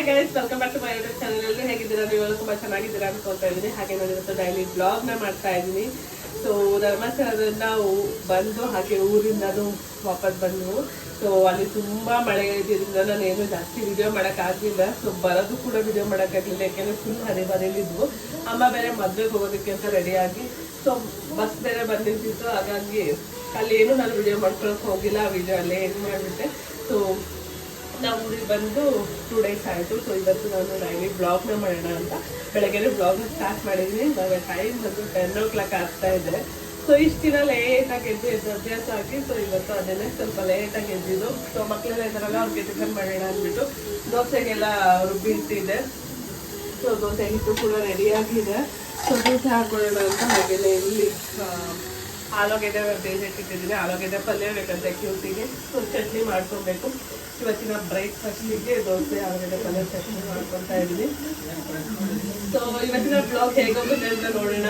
Hi guys welcome back to my YouTube ಚಾನಲಲ್ಲಿ ಹೇಗಿದ್ದೀರಾ? ನೀವೆಲ್ಲ ತುಂಬ ಚೆನ್ನಾಗಿದ್ದೀರಾ ಅನ್ಕೊತಾ ಇದ್ದೀನಿ. ಹಾಗೆ ನಾನು ಇವತ್ತು ಡೈಲಿ ಬ್ಲಾಗ್ನ ಮಾಡ್ತಾ ಇದ್ದೀನಿ. ಸೊ ಧರ್ಮಸ್ಥಳದಿಂದ ಬಂದು, ಹಾಗೆ ಊರಿಂದನೂ ವಾಪಸ್ ಬಂದು ಸೊ ಅಲ್ಲಿ ತುಂಬ ಮಳೆ ಇದ್ದಿದ್ದರಿಂದ ನಾನು ಏನು ಜಾಸ್ತಿ ವಿಡಿಯೋ ಮಾಡೋಕ್ಕಾಗಲಿಲ್ಲ ಸೊ ಬರೋದು ಕೂಡ ವಿಡಿಯೋ ಮಾಡೋಕ್ಕಾಗಲಿಲ್ಲ ಯಾಕೆಂದರೆ ಫುಲ್ ಹನಿ ಬರೀಲಿದ್ವು. ಅಮ್ಮ ಬೇರೆ ಮದುವೆಗೆ ಹೋಗೋದಕ್ಕೆ ಅಂತ ರೆಡಿಯಾಗಿ ಸೊ ಬಸ್ ಬೇರೆ ಬಂದಿರ್ತಿತ್ತು. ಹಾಗಾಗಿ ಅಲ್ಲಿ ಏನು ನಾನು ವಿಡಿಯೋ ಮಾಡ್ಕೊಳಕ್ಕೆ ಹೋಗಿಲ್ಲ. ಆ ವಿಡಿಯೋ ಅಲ್ಲೇ ಏನು ಮಾಡಿಬಿಟ್ಟೆ. ಸೊ ನಾವು ಊರಿಗೆ ಬಂದು ಟೂ ಡೇಸ್ ಆಯಿತು. ಸೊ ಇವತ್ತು ನಾನು ಡೈಲಿ ಬ್ಲಾಗ್ನ ಮಾಡೋಣ ಅಂತ ಬೆಳಗ್ಗೆ ಬ್ಲಾಗ್ನ ಸ್ಟಾರ್ಟ್ ಮಾಡಿದ್ದೀನಿ ಇವಾಗ ಟೈಮ್ ಬಂದು ಟೆನ್ ಓ ಕ್ಲಾಕ್ ಆಗ್ತಾ ಇದೆ. ಸೊ ಇಷ್ಟು ದಿನ ಲೇಟಾಗಿ ಎದ್ದು ಎದ್ದು ಅಭ್ಯಾಸ ಹಾಕಿ ಸೊ ಇವತ್ತು ಅದನ್ನೇ ಸ್ವಲ್ಪ ಲೇಟಾಗಿ ಎದ್ದಿದ್ದು. ಸೊ ಮಕ್ಕಳೆಲ್ಲ ಇದ್ದಾರಲ್ಲ, ಅವ್ರಿಗೆ ಟಿಫನ್ ಮಾಡೋಣ ಅಂದ್ಬಿಟ್ಟು ದೋಸೆಗೆಲ್ಲ ರುಬ್ಬಿಟ್ಟಿದೆ ಸೊ ದೋಸೆ ಹಿಟ್ಟು ಕೂಡ ರೆಡಿಯಾಗಿದೆ ಸೊ ದೋಸೆ ಹಾಕೊಳ್ಳೋಣ ಅಂತ ಹಾಗೆಲ್ಲ ಇಲ್ಲಿ ಆಲೂಗೆಡ್ಡೆ ಬೇಯಿಸಿಟ್ಟಿದ್ದೀನಿ ಆಲೂಗೆಡ್ಡೆ ಪಲ್ಯ ಬೇಕಂತ ಕ್ಯೂಟಿಗೆ ಒಂದು ಚಟ್ನಿ ಮಾಡ್ಕೊಬೇಕು. ಇವತ್ತಿನ ಬ್ರೇಕ್ಫಾಸ್ಟಿಗೆ ದೋಸೆ, ಆಲೂಗೆಡ್ಡೆ ಪಲ್ಯ ಚಟ್ನಿ ಮಾಡ್ಕೊತಾ ಇದ್ದೀನಿ. ಸೊ ಇವತ್ತಿನ ಬ್ಲಾಗ್ ಹೇಗೋಗುತ್ತೆ ಅಂತ ನೋಡೋಣ.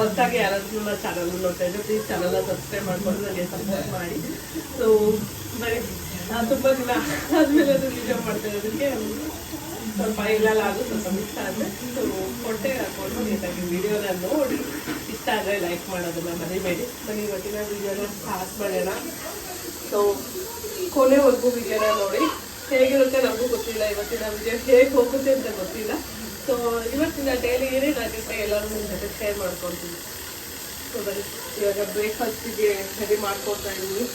ಹೊಸದಾಗಿ ಯಾರಾದ್ರೂ ನನ್ನ ಚಾನಲ್ ನೋಡ್ತಾ ಇದ್ರೆ ಪ್ಲೀಸ್ ಚಾನಲ್ನ ಸಬ್ಸ್ಕ್ರೈಬ್ ಮಾಡ್ಕೊಂಡು ನನಗೆ ಸಪೋರ್ಟ್ ಮಾಡಿ. ಸೊ ಬರೀ ತುಂಬ ದಿನ ಆದಮೇಲೆ ಅದು ವಿಡಿಯೋ ಮಾಡ್ತಾ ಇರೋದಕ್ಕೆ ಸ್ವಲ್ಪ ಇಲ್ಲ ಅದು ಸ್ವಲ್ಪ ಮಿಸ್ ಆದರೆ ಸೊ ಕೊಟ್ಟೆ ಹಾಕೊಂಡು ನೀಟಾಗಿ ವಿಡಿಯೋನ ನೋಡಿ. ಇಷ್ಟ ಆದರೆ ಲೈಕ್ ಮಾಡೋದನ್ನ ಮರಿಬೇಡಿ. ಬನ್ನಿ, ಇವತ್ತಿನ ವಿಡಿಯೋನ ಪಾಸ್ ಮಾಡೋಣ. ಸೊ ಕೊನೆವರೆಗೂ ವಿಡಿಯೋನ ನೋಡಿ. ಹೇಗಿರುತ್ತೆ ನಮಗೂ ಗೊತ್ತಿಲ್ಲ ಇವತ್ತಿನ ವಿಡಿಯೋ ಹೇಗೆ ಹೋಗುತ್ತೆ ಅಂತ ಗೊತ್ತಿಲ್ಲ. ಸೊ ಇವತ್ತಿನ ಡೈಲಿ ಏನೇನಾಗುತ್ತೆ ಎಲ್ಲರೂ ನಿಮ್ಮ ಜೊತೆ ಶೇರ್ ಮಾಡ್ಕೊತೀನಿ. ಸೊ ಬನ್ನಿ, ಇವಾಗ ಬ್ರೇಕ್ಫಾಸ್ಟಿಗೆ ರೆಡಿ ಮಾಡ್ಕೊಳ್ತಾ ಇದ್ದೀನಿ.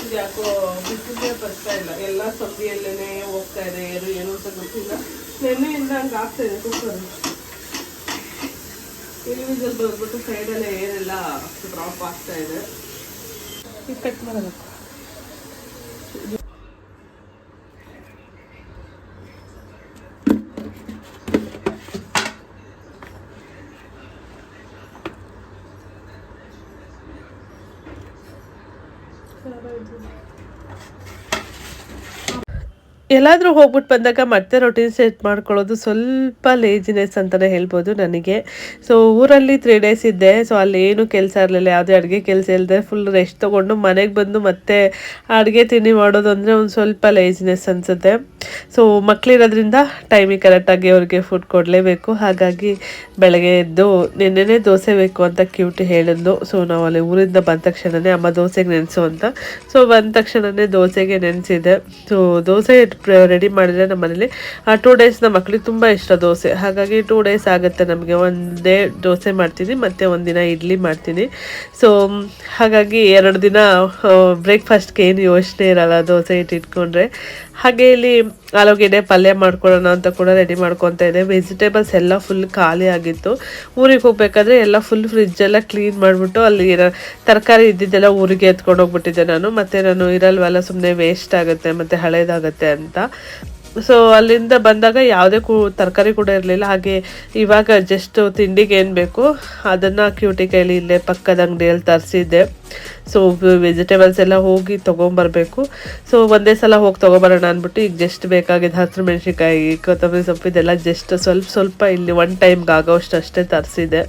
ಇದು ಯಾಕೋ ಬಿಸಿಲೇ ಬರ್ತಾ ಇಲ್ಲ. ಎಲ್ಲ ಸಬ್ಬಿಯಲ್ಲೇ ಹೋಗ್ತಾ ಇದೆ, ಏನು ಏನು ಅಂತ ಗೊತ್ತಿಲ್ಲ. ನೆನ್ನೆಯಿಂದ ಹಂಗೆ ಆಗ್ತಾ ಇದೆ ಕುಕ್ಕರ್ ಟೆಲಿವಿಷನ್ ಬಂದ್ಬಿಟ್ಟು ಸೈಡಲ್ಲೇ ಏನೆಲ್ಲ ಡ್ರಾಪ್ ಆಗ್ತಾ ಇದೆ. ಇದು ಕಟ್ ಮಾಡೋದಕ್ಕೆ? ಎಲ್ಲಾದರೂ ಹೋಗ್ಬಿಟ್ಟು ಬಂದಾಗ ಮತ್ತೆ ರೊಟೀನ್ ಸೆಟ್ ಮಾಡ್ಕೊಳ್ಳೋದು ಸ್ವಲ್ಪ ಲೇಜಿನೆಸ್ ಅಂತಲೇ ಹೇಳ್ಬೋದು ನನಗೆ. ಸೊ ಊರಲ್ಲಿ ತ್ರೀ ಡೇಸ್ ಇದ್ದೆ. ಸೊ ಅಲ್ಲಿ ಏನು ಕೆಲಸ ಇರಲಿಲ್ಲ. ಯಾವುದೇ ಅಡುಗೆ ಕೆಲಸ ಇಲ್ಲದೆ ಫುಲ್ ರೆಸ್ಟ್ ತೊಗೊಂಡು ಮನೆಗೆ ಬಂದು ಮತ್ತೆ ಅಡುಗೆ ತಿಂಡಿ ಮಾಡೋದು ಅಂದರೆ ಒಂದು ಸ್ವಲ್ಪ ಲೇಜಿನೆಸ್ ಅನಿಸುತ್ತೆ. ಸೊ ಮಕ್ಕಳಿರೋದ್ರಿಂದ ಟೈಮಿಗೆ ಕರೆಕ್ಟಾಗಿ ಅವ್ರಿಗೆ ಫುಡ್ ಕೊಡಲೇಬೇಕು. ಹಾಗಾಗಿ ಬೆಳಗ್ಗೆ ಎದ್ದು ನಿನ್ನೆನೇ ದೋಸೆ ಬೇಕು ಅಂತ ಕ್ಯೂಟಿ ಹೇಳಿದ್ಲು. ಸೊ ನಾವು ಅಲ್ಲಿ ಊರಿಂದ ಬಂದ ತಕ್ಷಣನೇ ಅಮ್ಮ ದೋಸೆಗೆ ನೆನೆಸು ಅಂತ. ಸೊ ಬಂದ ತಕ್ಷಣನೇ ದೋಸೆಗೆ ನೆನೆಸಿದೆ. ಸೊ ದೋಸೆ ರೆಡಿ ಮಾಡಿದರೆ ನಮ್ಮ ಮನೇಲಿ ಆ ಟೂ ಡೇಸ್ನ ಮಕ್ಕಳಿಗೆ ತುಂಬ ಇಷ್ಟ ದೋಸೆ. ಹಾಗಾಗಿ ಟೂ ಡೇಸ್ ಆಗುತ್ತೆ ನಮಗೆ. ಒಂದೇ ದೋಸೆ ಮಾಡ್ತೀನಿ, ಮತ್ತು ಒಂದಿನ ಇಡ್ಲಿ ಮಾಡ್ತೀನಿ. ಸೊ ಹಾಗಾಗಿ ಎರಡು ದಿನ ಬ್ರೇಕ್ಫಾಸ್ಟ್ಗೆ ಏನು ಯೋಚನೆ ಇರಲ್ಲ ದೋಸೆ ಇಟ್ಟು ಇಟ್ಕೊಂಡ್ರೆ. ಹಾಗೆ ಇಲ್ಲಿ ಆಲೂಗೆಡ್ಡೆ ಪಲ್ಯ ಮಾಡ್ಕೊಳ್ಳೋಣ ಅಂತ ಕೂಡ ರೆಡಿ ಮಾಡ್ಕೊತಾ ಇದೆ. ವೆಜಿಟೇಬಲ್ಸ್ ಎಲ್ಲ ಫುಲ್ ಖಾಲಿ ಆಗಿತ್ತು. ಊರಿಗೆ ಹೋಗ್ಬೇಕಾದ್ರೆ ಎಲ್ಲ ಫುಲ್ ಫ್ರಿಜ್ ಎಲ್ಲ ಕ್ಲೀನ್ ಮಾಡಿಬಿಟ್ಟು ಅಲ್ಲಿ ಇರೋ, ತರಕಾರಿ ಇದ್ದಿದ್ದೆಲ್ಲ ಊರಿಗೆ ಎತ್ಕೊಂಡು ಹೋಗ್ಬಿಟ್ಟಿದ್ದೆ ನಾನು. ಮತ್ತು ನಾನು ಇರಲ್ವಲ್ಲ ಸುಮ್ಮನೆ ವೇಸ್ಟ್ ಆಗುತ್ತೆ, ಮತ್ತು ಹಳೇದಾಗುತ್ತೆ ಅಂತ. ಸೊ ಅಲ್ಲಿಂದ ಬಂದಾಗ ಯಾವುದೇ ಕೂ, ತರಕಾರಿ ಕೂಡ ಇರಲಿಲ್ಲ. ಹಾಗೆ ಇವಾಗ ಜಸ್ಟ್ ತಿಂಡಿಗೆ ಏನು ಬೇಕು, ಅದನ್ನು ಕ್ಯೂಟಿ ಕೈಲಿ ಇಲ್ಲೇ ಪಕ್ಕದ ಅಂಗಡಿಯಲ್ಲಿ ತರಿಸಿದ್ದೆ. ಸೊ ವೆಜಿಟೇಬಲ್ಸ್ ಎಲ್ಲ ಹೋಗಿ ತೊಗೊಂಬರ್ಬೇಕು. ಸೊ ಒಂದೇ ಸಲ ಹೋಗಿ ತೊಗೊಬರೋಣ ಅಂದ್ಬಿಟ್ಟು ಈಗ ಜಸ್ಟ್ ಬೇಕಾಗಿದ್ದು ಹಸಿರು ಮೆಣಸಿನ್ಕಾಯಿ, ಕೊತ್ತಂಬರಿ ಸೊಪ್ಪು ಇದೆಲ್ಲ ಜಸ್ಟ್ ಸ್ವಲ್ಪ ಸ್ವಲ್ಪ ಇಲ್ಲಿ ಒನ್ ಟೈಮ್ಗೆ ಆಗೋಷ್ಟು ಅಷ್ಟೇ ತರಿಸಿದೆ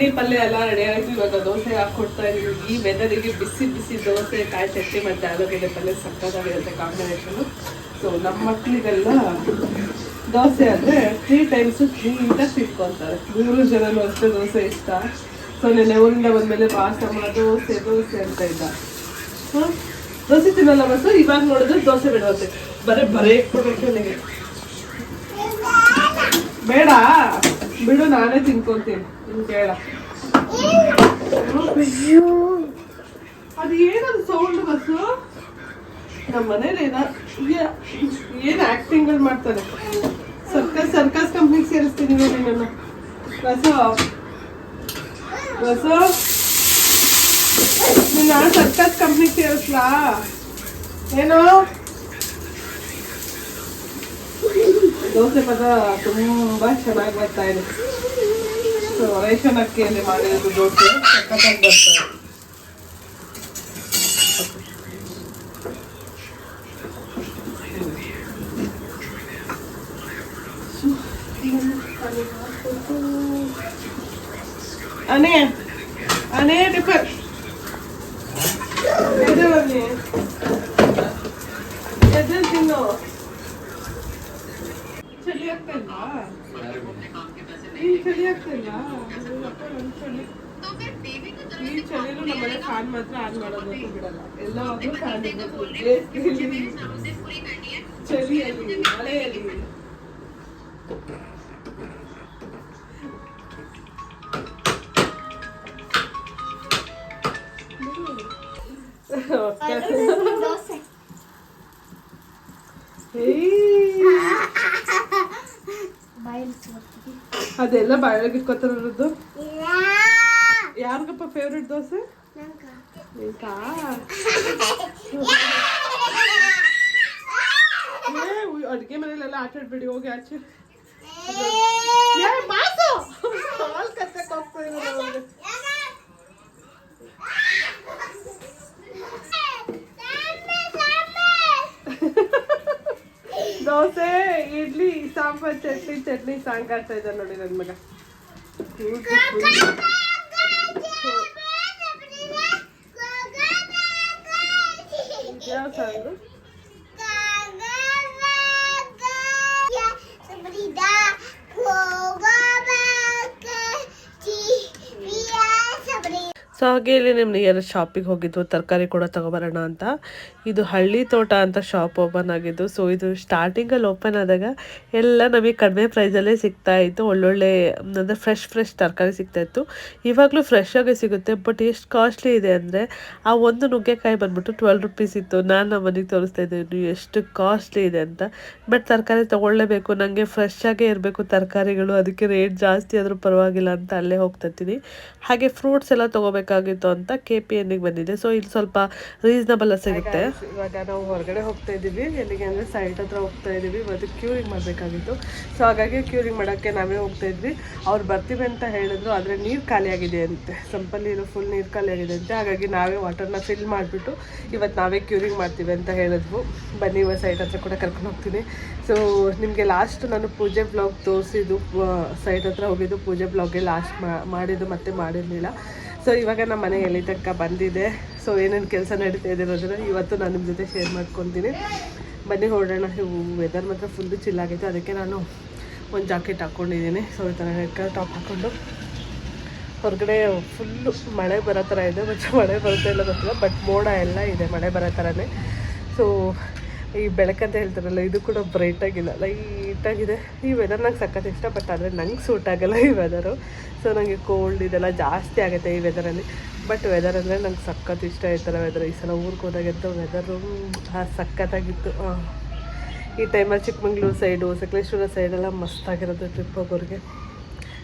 ಚಟ್ನಿ ಪಲ್ಯ ಎಲ್ಲ ರೆಡಿ ಆಯ್ತು. ಇವಾಗ ದೋಸೆ ಹಾಕೊಡ್ತಾ ಇದ್ದೀವಿ ಈ ವೆದರಿಗೆ ಬಿಸಿ ಬಿಸಿ ದೋಸೆ, ಕಾಯಿ ಚಟ್ನಿ ಮತ್ತೆ ಆಲೂಗಡ್ಡೆ ಪಲ್ಯ ಸಕ್ಕತ್ತಾಗಿರುತ್ತೆ ಕಾಂಬಿನೇಷನು ಸೊ ನಮ್ಮ ಮಕ್ಕಳಿಗೆಲ್ಲ ದೋಸೆ ಅಂದರೆ ತ್ರೀ ಟೈಮ್ಸು ನೀಟಾಗಿ ತಿನ್ಕೊತಾರೆ ಮೂರು ಜನರು ಅಷ್ಟೇ ದೋಸೆ ಇಷ್ಟ. ಸೊ ನೆನ್ನೆ ಊರಿಂದ ಬಂದಮೇಲೆ ಪಾಸಮ್ಮ ದೋಸೆ ದೋಸೆ ಅಂತ ಇದ್ದ. ದೋಸೆ ತಿನ್ನಲ್ಲ ಮತ್ತು ಇವಾಗ ನೋಡಿದ್ರೆ ದೋಸೆ ಬಿಡುತ್ತೆ ಬರೀ ಬರೇ ಕೊಡಬೇಕು ನನಗೆ. ಬೇಡ. ಬಿಡು, ನಾನೇ ತಿನ್ಕೊಂತೀನಿ. ಅದು ಏನದು ಸೌಂಡ್ ಬಸ್ಸು? ನಮ್ಮ ಮನೇಲಿ ಏನ ಆಕ್ಟಿಂಗ್ ಮಾಡ್ತಾರೆ? ಸರ್ಕಸ್ ಸರ್ಕಸ್ ಕಂಪ್ನಿಗೆ ಸೇರಿಸ್ತೀನಿ ನೋಡಿ ನಾನು ಬಸು ಬಸು ನಿನ್ನ ಸರ್ಕಸ್ ಕಂಪ್ನಿ ಸೇರಿಸ್ಲಾ? ಏನು? ದೋಸೆ ಪದ ತುಂಬಾ ಚೆನ್ನಾಗಿ ಬರ್ತಾ ಇದೆ. ಸೊ ರೇಷನ್ ಅಕ್ಕಿಯಲ್ಲಿ ಮಾಡಿರೋದು ದೋಸೆ ಸಕ್ಕತ್ತಾಗಿ ಬರ್ತಾ ಇದೆ ಅನೇ ಅನೇ ಟಿಫನ್ ಎದ್ದೇಳಲ್ಲಿ ಎದ್ದೇಳು ಮಾತ್ರ ಆನ್ ಮಾಡೋದಕ್ಕೂ ಬಿಡಲ್ಲ ಎಲ್ಲವಾಗ್ಲೂ ಫ್ಯಾನ್ ಇರಬೇಕು ಬೇಸಿಗೆಯಲ್ಲಿ ಚಳಿಯಲ್ಲಿ ಮಳೆಯಲ್ಲಿ ದೋಸೆ ಏಯ್, ಬಾಯಲ್ಲಿ ಬರ್ತೀವಿ ಅದೆಲ್ಲ ಬಾಯಿಗೆ ಇಟ್ಕೊತಾರದು ಯಾರಿಗಪ್ಪ ಫೇವ್ರೆಟ್ ದೋಸೆ ನಿಂತಾ ಅಡುಗೆ ಮನೇಲೆಲ್ಲ ಆಟ ಆಡ್ಬೇಡಿ ಹೋಗಿ ಆಚೆ ಏ, ಬಾಸು! ಹಾಲ್ ಕತ್ತಕ್ ಹೋಗ್ತಾ ಇದ್ದಾರೆ ಅವ್ರು. ದೋಸೆ ಇಡ್ಲಿ ಸಾಂಬಾರ್ ಚಟ್ನಿ ಚಟ್ನಿ ಸಾಂಗ್ ಆಡ್ತಾ ಇದ್ದಾರೆ ನೋಡಿ ನನ್ನ ಮಗ ಸೊ ಹಾಗೆ ಇಲ್ಲಿ ನಿಮ್ಮ ನಿಯರ್ ಶಾಪಿಗೆ ಹೋಗಿದ್ದು, ತರಕಾರಿ ಕೂಡ ತಗೊಬರೋಣ ಅಂತ. ಇದು ಹಳ್ಳಿ ತೋಟ ಅಂತ ಶಾಪ್ ಓಪನ್ ಆಗಿದ್ದು ಸೊ ಇದು ಸ್ಟಾರ್ಟಿಂಗಲ್ಲಿ ಓಪನ್ ಆದಾಗ ಎಲ್ಲ ನಮಗೆ ಕಡಿಮೆ ಪ್ರೈಸಲ್ಲೇ ಸಿಗ್ತಾ ಇತ್ತು. ಒಳ್ಳೊಳ್ಳೆ, ಅಂದರೆ ಫ್ರೆಶ್ ಫ್ರೆಶ್ ತರಕಾರಿ ಸಿಗ್ತಾ ಇತ್ತು. ಇವಾಗಲೂ ಫ್ರೆಶ್ ಆಗೇ ಸಿಗುತ್ತೆ ಬಟ್ ಎಷ್ಟು ಕಾಸ್ಟ್ಲಿ ಇದೆ ಅಂದರೆ ಆ ಒಂದು ನುಗ್ಗೆಕಾಯಿ ಬಂದ್ಬಿಟ್ಟು ಟ್ವೆಲ್ ರುಪೀಸ್ ಇತ್ತು. ನಾನು ನಮ್ಮ ಮನೆಗೆ ತೋರಿಸ್ತಾ ಇದ್ದೀನಿ, ಎಷ್ಟು ಕಾಸ್ಟ್ಲಿ ಇದೆ ಅಂತ. ಬಟ್ ತರಕಾರಿ ತೊಗೊಳ್ಳೇಬೇಕು ನನಗೆ ಫ್ರೆಶ್ ಆಗೇ ಇರಬೇಕು ತರಕಾರಿಗಳು, ಅದಕ್ಕೆ ರೇಟ್ ಜಾಸ್ತಿ ಆದರೂ ಪರವಾಗಿಲ್ಲ ಅಂತ ಅಲ್ಲೇ ಹೋಗ್ತಾ ಇರ್ತೀನಿ. ಹಾಗೆ ಫ್ರೂಟ್ಸ್ ಎಲ್ಲ ತೊಗೋಬೇಕಾಗಿತ್ತು ಅಂತ ಕೆ ಪಿ ಎನ್ನಿಗೆ ಬಂದಿದೆ. ಸೊ ಇಲ್ಲಿ ಸ್ವಲ್ಪ ರೀಸನಬಲ್ ಸಿಗುತ್ತೆ. ಇವಾಗ ನಾವು ಹೊರಗಡೆ ಹೋಗ್ತಾ ಇದ್ದೀವಿ. ಎಲ್ಲಿಗೆ ಅಂದರೆ ಸೈಟ್ ಹತ್ರ ಹೋಗ್ತಾ ಇದ್ದೀವಿ. ಮತ್ತೆ ಕ್ಯೂರಿಂಗ್ ಮಾಡಬೇಕಾಗಿತ್ತು. ಸೊ ಹಾಗಾಗಿ ಕ್ಯೂರಿಂಗ್ ಮಾಡೋಕ್ಕೆ ನಾವೇ ಹೋಗ್ತಾ ಇದ್ವಿ. ಅವ್ರು ಬರ್ತೀವಿ ಅಂತ ಹೇಳಿದ್ರು, ಆದರೆ ನೀರು ಖಾಲಿಯಾಗಿದೆ ಅಂತೆ. ಸಂಪಲ್ಲಿ ಇರೋ ಫುಲ್ ನೀರು ಖಾಲಿಯಾಗಿದೆ ಅಂತೆ. ಹಾಗಾಗಿ ನಾವೇ ವಾಟರ್ನ ಫಿಲ್ ಮಾಡಿಬಿಟ್ಟು ಇವತ್ತು ನಾವೇ ಕ್ಯೂರಿಂಗ್ ಮಾಡ್ತೀವಿ ಅಂತ ಹೇಳಿದ್ವು. ಬನ್ನಿ, ಇವಾಗ ಸೈಟ್ ಹತ್ರ ಕೂಡ ಕರ್ಕೊಂಡು ಹೋಗ್ತೀನಿ. ಸೊ ನಿಮಗೆ ಲಾಸ್ಟ್ ನಾನು ಪೂಜೆ ಬ್ಲಾಗ್ ತೋರಿಸಿದ್ದು ಸೈಟ್ ಹತ್ರ ಹೋಗಿದ್ದು ಪೂಜೆ ಬ್ಲಾಗ್ಗೆ ಲಾಸ್ಟ್ ಮಾಡಿದ್ದು ಮತ್ತೆ ಮಾಡಿರಲಿಲ್ಲ. ಸೊ ಇವಾಗ ನಮ್ಮ ಮನೆ ಎಲ್ಲಿ ತನಕ ಬಂದಿದೆ. ಸೊ ಏನೇನು ಕೆಲಸ ನಡೀತಾ ಇದೆ ಅನ್ನೋದನ್ನು ಇವತ್ತು ನಾನು ನಿಮ್ಮ ಜೊತೆ ಶೇರ್ ಮಾಡ್ಕೊತೀನಿ. ಬನ್ನಿ ಹೊರಡೋಣ ವೆದರ್ ಮಾತ್ರ ಫುಲ್ಲು ಚಿಲ್ಲಾಗೈತೆ ಅದಕ್ಕೆ ನಾನು ಒಂದು ಜಾಕೆಟ್ ಹಾಕ್ಕೊಂಡಿದ್ದೀನಿ ಸೊ ಈ ಥರ ಟಾಪ್ ಹಾಕ್ಕೊಂಡು ಹೊರಗಡೆ ಫುಲ್ಲು ಮಳೆ ಬರೋ ಥರ ಇದೆ. ಮತ್ತು ಮಳೆ ಬರುತ್ತೆ ಇಲ್ಲ ಗೊತ್ತಿಲ್ಲ ಬಟ್ ಮೋಡ ಎಲ್ಲ ಇದೆ. ಮಳೆ ಬರೋ ಥರನೇ ಸೊ ಈ ಬೆಳಕಂತ ಹೇಳ್ತಾರಲ್ಲ, ಇದು ಕೂಡ ಬ್ರೈಟಾಗಿಲ್ಲ ಲೈಟಾಗಿದೆ ಈ ವೆದರ್ ನಂಗೆ ಸಖತ್ ಇಷ್ಟ ಬಟ್ ಆದರೆ ನಂಗೆ ಸೂಟ್ ಆಗಲ್ಲ ಈ ವೆದರು ಸೊ ನನಗೆ ಕೋಲ್ಡ್ ಇದೆಲ್ಲ ಜಾಸ್ತಿ ಆಗುತ್ತೆ ಈ ವೆದರಲ್ಲಿ ಬಟ್ ವೆದರ್ ಅಂದರೆ ನಂಗೆ ಸಖತ್ ಇಷ್ಟ ಈ ವೆದರ್ ಈ ಸಲ ಊರಿಗೆ ಹೋದಾಗಂತೂ ವೆದರು ಸಖತ್ತಾಗಿತ್ತು. ಈ ಟೈಮಲ್ಲಿ ಚಿಕ್ಕಮಂಗ್ಳೂರು ಸೈಡು ಸಕಲೇಶ್ವರ ಸೈಡೆಲ್ಲ ಆಗಿರೋದು ಟ್ರಿಪ್ ಹೋಗೋರಿಗೆ.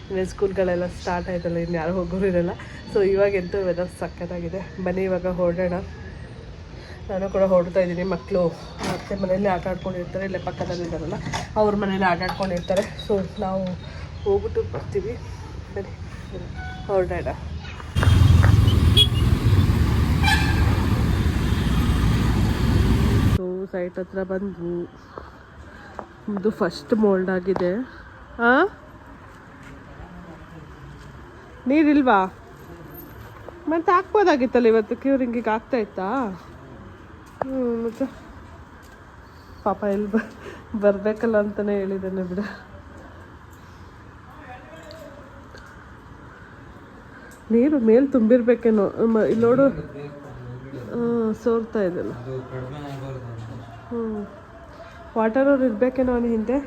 ಇನ್ನು ಸ್ಕೂಲ್ಗಳೆಲ್ಲ ಸ್ಟಾರ್ಟ್ ಆಯ್ತಲ್ಲ, ಇನ್ನು ಯಾರು ಹೋಗೋರು ಇರಲ್ಲ. ಸೊ ಇವಾಗೆಂತೂ ವೆದರ್ ಸಖತ್ತಾಗಿದೆ. ಬನ್ನಿ, ಇವಾಗ ಹೊರಡೋಣ ನಾನು ಕೂಡ ಹೊರಡ್ತಾ ಇದ್ದೀನಿ. ಮಕ್ಕಳು ಮತ್ತೆ ಮನೇಲಿ ಆಟ ಆಡ್ಕೊಂಡಿರ್ತಾರೆ. ಇಲ್ಲೇ ಪಕ್ಕದಲ್ಲಿ ಇದ್ದಾರಲ್ಲ, ಅವ್ರ ಮನೇಲಿ ಆಟ ಆಡ್ಕೊಂಡಿರ್ತಾರೆ. ಸೊ ನಾವು ಹೋಗ್ಬಿಟ್ಟು ಬರ್ತೀವಿ. ಬನ್ನಿ. ಹೊರಡೋಣ. ಸೊ ಸೈಟ್ ಹತ್ರ ಬಂದು ಇದು ಫಸ್ಟ್ ಮೋಲ್ಡ್ ಆಗಿದೆ. ಹಾಂ ನೀರಿಲ್ವಾ? ಮತ್ತೆ ಹಾಕ್ಬೋದಾಗಿತ್ತಲ್ಲ ಇವತ್ತು? ಕ್ಯೂರಿಂಗಿಗೆ ಆಗ್ತಾ ಇತ್ತಾ? ಮತ್ತೆ ಪಾಪ ಎಲ್ಲಿ ಬ, ಬರಬೇಕಲ್ಲ ಅಂತಲೇ ಹೇಳಿದ್ದಾನೆ ಬಿಡ. ನೀರು ಮೇಲೆ ತುಂಬಿರ್ಬೇಕೇನೋ ಇಲ್ಲಿ ನೋಡು. ಸೋರ್ತಾ ಇದೆಲ್ಲ ಹ್ಞೂ ವಾಟರ್ ಅವ್ರು ಇರಬೇಕೇನೋ ಅವನ ಹಿಂದೆ?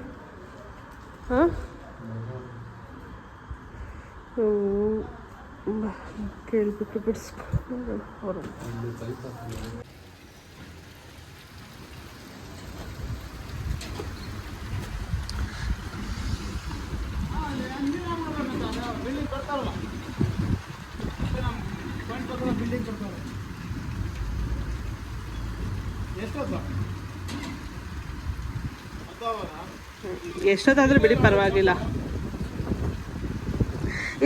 ಹಾಂ? ಕೇಳಿಬಿಟ್ಟು ಬಿಡಿಸ್ಕೊ. ಅವರು ಬರ್ತಾವಲ್ಲ ಮತ್ತೆ ನಮ್ಮ ಪಾಯಿಂಟ್ ಬರ್ತಾವ ಬಿಲ್ಡಿಂಗ್ ಬರ್ತಾವಲ್ಲ ಎಷ್ಟೊತ್ತು ಹತ್ತು ಎಷ್ಟೊತ್ತಾದ್ರೂ ಬಿಡಿ, ಪರವಾಗಿಲ್ಲ.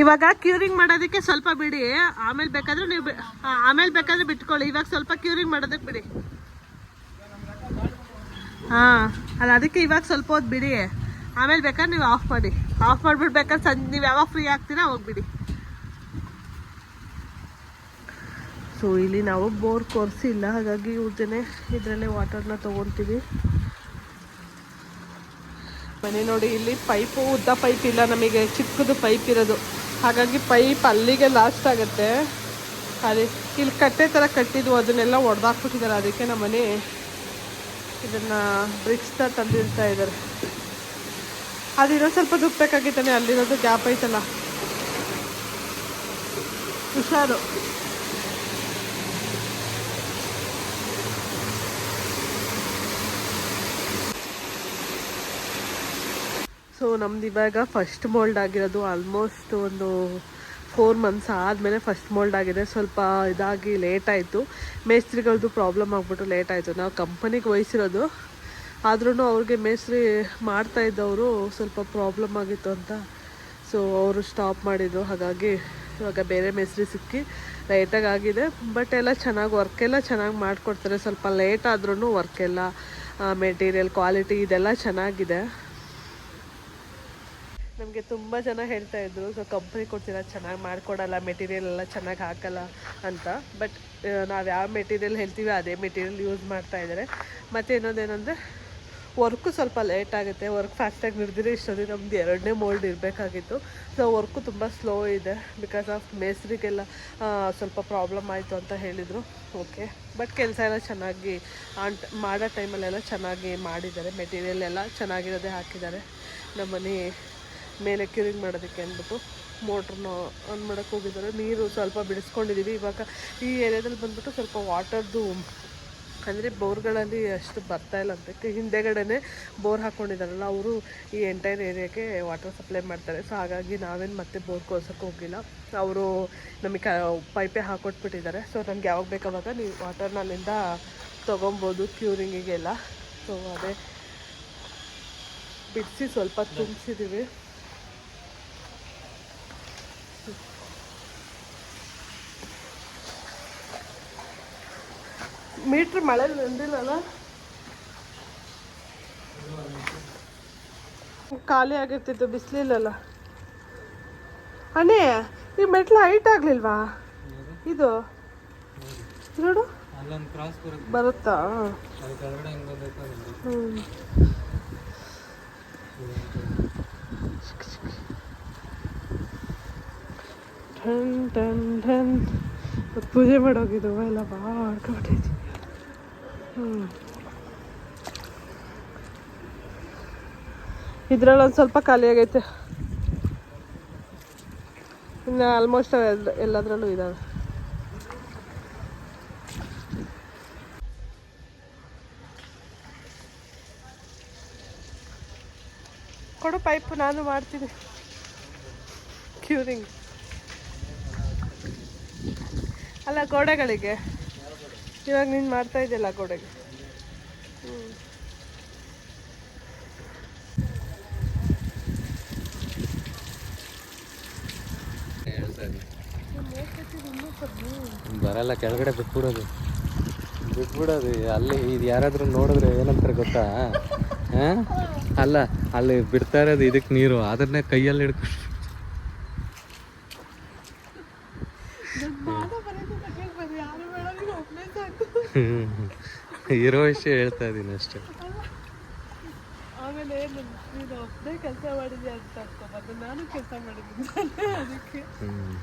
ಇವಾಗ ಕ್ಯೂರಿಂಗ್ ಮಾಡೋದಕ್ಕೆ ಸ್ವಲ್ಪ ಬಿಡಿ. ಆಮೇಲೆ ಬೇಕಾದ್ರೆ ನೀವು ಆಮೇಲೆ ಬೇಕಾದ್ರೆ ಬಿಟ್ಕೊಳ್ಳಿ. ಇವಾಗ ಸ್ವಲ್ಪ ಕ್ಯೂರಿಂಗ್ ಮಾಡೋದಕ್ಕೆ ಬಿಡಿ. ಹಾಂ, ಅಲ್ಲ, ಅದಕ್ಕೆ ಇವಾಗ ಸ್ವಲ್ಪ ಹೊತ್ತು ಬಿಡಿ. ಆಮೇಲೆ ಬೇಕಾದ್ರೆ ನೀವು ಆಫ್ ಮಾಡಿ. ಆಫ್ ಮಾಡ್ಬಿಟ್ಟು ಬೇಕಾದ್ರೆ ಸಂಜೆ ನೀವು ಯಾವಾಗ ಫ್ರೀ ಆಗ್ತೀರಾ ಹೋಗ್ಬಿಡಿ ಸೊ ಇಲ್ಲಿ ನಾವು ಬೋರ್ ಕೊರ್ಸಿಲ್ಲ. ಹಾಗಾಗಿ ಇವ್ರದೇ ಇದರಲ್ಲೇ ವಾಟರ್ನ ತೊಗೊತೀವಿ. ಮನೆ ನೋಡಿ, ಇಲ್ಲಿ ಪೈಪು, ಉದ್ದ ಪೈಪ್ ಇಲ್ಲ ನಮಗೆ, ಚಿಕ್ಕದು ಪೈಪ್ ಇರೋದು. ಹಾಗಾಗಿ ಪೈಪ್ ಅಲ್ಲಿಗೆ ಲಾಸ್ಟ್ ಆಗುತ್ತೆ. ಅದೇ, ಇಲ್ಲಿ ಕಟ್ಟೆ ಥರ ಕಟ್ಟಿದ್ದು ಅದನ್ನೆಲ್ಲ ಒಡೆದಾಕ್ಬಿಟ್ಟಿದ್ದಾರೆ. ಅದಕ್ಕೆ ನಮ್ಮ ಮನೆ ಇದನ್ನು ಬ್ರಿಕ್ಸ್ನ ತಂದಿರ್ತಾ ಇದ್ದಾರೆ. ಅದು ಇನ್ನೊಂದು ಸ್ವಲ್ಪ ದುಪ್ಪಬೇಕಾಗಿತ್ತಾನೆ ಅಲ್ಲಿರೋದು ಗ್ಯಾಪ್ ಐತಲ್ಲ. ಹುಷಾರು. ಸೊ ನಮ್ದು ಇವಾಗ ಫಸ್ಟ್ ಮೋಲ್ಡ್ ಆಗಿರೋದು ಆಲ್ಮೋಸ್ಟ್ ಒಂದು ಫೋರ್ ಮಂತ್ಸ್ ಆದಮೇಲೆ ಫಸ್ಟ್ ಮೋಲ್ಡ್ ಆಗಿದೆ. ಸ್ವಲ್ಪ ಇದಾಗಿ ಲೇಟ್ ಆಯಿತು. ಮೇಸ್ತ್ರಿಗಳದ್ದು ಪ್ರಾಬ್ಲಮ್ ಆಗಿಬಿಟ್ಟು ಲೇಟ್ ಆಯಿತು. ನಾವು ಕಂಪನಿಗೆ ವಹಿಸಿರೋದು. ಆದ್ರೂ ಅವ್ರಿಗೆ ಮೇಸ್ತ್ರಿ ಮಾಡ್ತಾ ಇದ್ದವರು ಸ್ವಲ್ಪ ಪ್ರಾಬ್ಲಮ್ ಆಗಿತ್ತು ಅಂತ. ಸೊ ಅವರು ಸ್ಟಾಪ್ ಮಾಡಿದ್ರು. ಹಾಗಾಗಿ ಇವಾಗ ಬೇರೆ ಮೇಸ್ತ್ರಿ ಸಿಕ್ಕಿ ಲೇಟಾಗಿ ಆಗಿದೆ. ಬಟ್ ಎಲ್ಲ ಚೆನ್ನಾಗಿ ವರ್ಕ್ ಎಲ್ಲ ಚೆನ್ನಾಗಿ ಮಾಡಿಕೊಡ್ತಾರೆ. ಸ್ವಲ್ಪ ಲೇಟ್ ಆದ್ರೂ ವರ್ಕ್ ಎಲ್ಲ ಮೆಟೀರಿಯಲ್ ಕ್ವಾಲಿಟಿ ಇದೆಲ್ಲ ಚೆನ್ನಾಗಿದೆ. ನಮಗೆ ತುಂಬ ಜನ ಹೇಳ್ತಾ ಇದ್ರು ಸೊ ಕಂಪ್ನಿ ಕೊಡ್ತೀರಾ? ಚೆನ್ನಾಗಿ ಮಾಡಿಕೊಡಲ್ಲ ಮೆಟೀರಿಯಲ್ ಎಲ್ಲ ಚೆನ್ನಾಗಿ ಹಾಕಲ್ಲ ಅಂತ. ಬಟ್ ನಾವು ಯಾವ ಮೆಟೀರಿಯಲ್ ಹೇಳ್ತೀವಿ ಅದೇ ಮೆಟೀರಿಯಲ್ ಯೂಸ್ ಮಾಡ್ತಾ ಇದ್ದಾರೆ ಮತ್ತು ಇನ್ನೊಂದೇನೆಂದರೆ ವರ್ಕು ಸ್ವಲ್ಪ ಲೇಟ್ ಆಗುತ್ತೆ. ವರ್ಕ್ ಫಾಸ್ಟಾಗಿ ನಿರ್ದಿರಿ ಇಷ್ಟೊಂದು ನಮ್ದು ಎರಡನೇ ಮೋಲ್ಡ್ ಇರಬೇಕಾಗಿತ್ತು. ಸೊ ವರ್ಕು ತುಂಬ ಸ್ಲೋ ಇದೆ ಬಿಕಾಸ್ ಆಫ್ ಮೇಸ್ರಿಗೆಲ್ಲ ಸ್ವಲ್ಪ ಪ್ರಾಬ್ಲಮ್ ಆಯಿತು ಅಂತ ಹೇಳಿದರು. ಓಕೆ ಬಟ್ ಕೆಲಸ ಎಲ್ಲ ಚೆನ್ನಾಗಿ ಆನ್ ಮಾಡೋ ಟೈಮಲ್ಲೆಲ್ಲ ಚೆನ್ನಾಗಿ ಮಾಡಿದ್ದಾರೆ. ಮೆಟೀರಿಯಲ್ ಎಲ್ಲ ಚೆನ್ನಾಗಿರೋದೇ ಹಾಕಿದ್ದಾರೆ. ನಮ್ಮ ಮನೆ ಮೇಲೆ ಕ್ಯೂರಿಂಗ್ ಮಾಡೋದಕ್ಕೆ ಅಂದ್ಬಿಟ್ಟು ಮೋಟ್ರನ್ನ ಆನ್ ಮಾಡೋಕ್ಕೆ ಹೋಗಿದ್ದಾರೆ. ನೀರು ಸ್ವಲ್ಪ ಬಿಡಿಸ್ಕೊಂಡಿದ್ದೀವಿ ಇವಾಗ ಈ ಏರಿಯಾದಲ್ಲಿ ಬಂದ್ಬಿಟ್ಟು ಸ್ವಲ್ಪ ವಾಟರ್ದು ಅಂದರೆ ಬೋರ್ಗಳಲ್ಲಿ ಅಷ್ಟು ಬರ್ತಾ ಇಲ್ಲ ಅಂತ. ಹಿಂದೆಗಡೆನೇ ಬೋರ್ ಹಾಕ್ಕೊಂಡಿದ್ದಾರಲ್ಲ ಅವರು ಈ ಎಂಟೈರ್ ಏರಿಯಾಗೆ ವಾಟರ್ ಸಪ್ಲೈ ಮಾಡ್ತಾರೆ. ಸೊ ಹಾಗಾಗಿ ನಾವೇನು ಮತ್ತೆ ಬೋರ್ ಕೋರ್ಸೋಕ್ಕೆ ಹೋಗಿಲ್ಲ. ಅವರು ನಮಗೆ ಪೈಪೇ ಹಾಕೊಟ್ಬಿಟ್ಟಿದ್ದಾರೆ. ಸೊ ನಮ್ಗೆ ಯಾವಾಗ ಬೇಕಾವಾಗ ನೀವು ವಾಟರ್ನ ಅಲ್ಲಿಂದ ತೊಗೊಬೋದು ಕ್ಯೂರಿಂಗಿಗೆಲ್ಲ ಸೊ ಅದೇ ಬಿಡಿಸಿ ಸ್ವಲ್ಪ ತುಂಬಿಸಿದ್ದೀವಿ ಮೀಟ್ರ್ ಮಳೆ ನಿಂದಿಲ್ಲಲ್ಲ ಖಾಲಿ ಆಗಿರ್ತಿತ್ತು ಬಿಸಿಲಿಲ್ಲಲ್ಲ. ಅಣ್ಣೇ ಈ ಮೆಟ್ಲು ಹೈಟ್ ಆಗ್ಲಿಲ್ವಾ? ಇದು? ನೋಡು. ಬರುತ್ತಾ. ಟನ್ ಟನ್ ಟನ್ ಇವತ್ತು ಪೂಜೆ ಮಾಡೋಗಿದ್ದು ಎಲ್ಲ ಭಾಳ ಹ್ಞೂ ಇದ್ರಲ್ಲಿ ಒಂದು ಸ್ವಲ್ಪ ಖಾಲಿ ಆಗೈತೆ. ಇನ್ನು ಆಲ್ಮೋಸ್ಟ್ ಎಲ್ಲದರಲ್ಲೂ ಇದ್ದಾವೆ ಕೊಡು ಪೈಪ್ ನಾನು ಮಾಡ್ತೀನಿ. ಕ್ಯೂರಿಂಗ್ ಅಲ್ಲ ಗೋಡೆಗಳಿಗೆ. ಇವಾಗ ನೀನು ಮಾಡ್ತಾ ಇದೆಯಲ್ಲ ಗೋಡೆಗೆ. ಬರಲ್ಲ, ಕೆಳಗಡೆ ಬಿಟ್ಬಿಡೋದು ಬಿಟ್ಬಿಡೋದು, ಅಲ್ಲಿ ಇದು ಯಾರಾದ್ರೂ ನೋಡಿದ್ರೆ ಏನಂತಾರೆ ಗೊತ್ತಾ ಹಾ? ಅಲ್ಲ, ಅಲ್ಲಿ ಬಿಡ್ತಾ ಇರೋದು ಇದಕ್ಕೆ ನೀರು, ಅದನ್ನೇ ಕೈಯಲ್ಲಿ ಹಿಡ್ಕೊಂಡು ಇರೋ ವಿಷಯ ಹೇಳ್ತಾ ಇದ್ದೀನಿ ಅಷ್ಟೇ. ಆಮೇಲೆ ಏನು ನೀನು ಒಬ್ಬನೇ ಕೆಲಸ ಮಾಡಿದ್ಯಾ ಅಂತ ಅನ್ಕೋಬಾರ್ದು ನಾನು ಕೆಲಸ ಮಾಡಿದ್ದೀನಿ ಅದಕ್ಕೆ. ಹ್ಮ್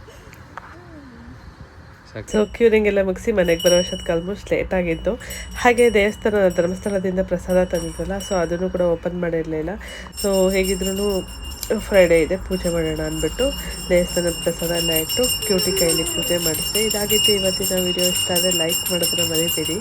ಸೊ ಕ್ಯೂರಿಂಗ್ ಎಲ್ಲ ಮುಗಿಸಿ ಮನೆಗೆ ಬರೋ ಅಷ್ಟೊತ್ತಿಗೆ ಆಲ್ಮೋಸ್ಟ್ ಲೇಟ್ ಆಗಿತ್ತು. ಹಾಗೆ ದೇವಸ್ಥಾನ ಧರ್ಮಸ್ಥಳದಿಂದ ಪ್ರಸಾದ ತಂದಿದ್ದಲ್ಲ ಸೊ ಅದನ್ನು ಕೂಡ ಓಪನ್ ಮಾಡಿರಲಿಲ್ಲ ಸೊ ಹೇಗಿದ್ರು ಫ್ರೈಡೇ ಇದೆ ಪೂಜೆ ಮಾಡೋಣ ಅಂದ್ಬಿಟ್ಟು ದೇವಸ್ಥಾನದ ಪ್ರಸಾದ ಎಲ್ಲ ಇಟ್ಟು ಕ್ಯೂಟಿ ಕೈಲಿ ಪೂಜೆ ಮಾಡಿಸಿದೆ. ಇದಾಗಿತ್ತು ಇವತ್ತಿನ ವಿಡಿಯೋ ಇಷ್ಟ ಆದರೆ ಲೈಕ್ ಮಾಡೋದನ್ನ ಮರಿಬೇಡಿ.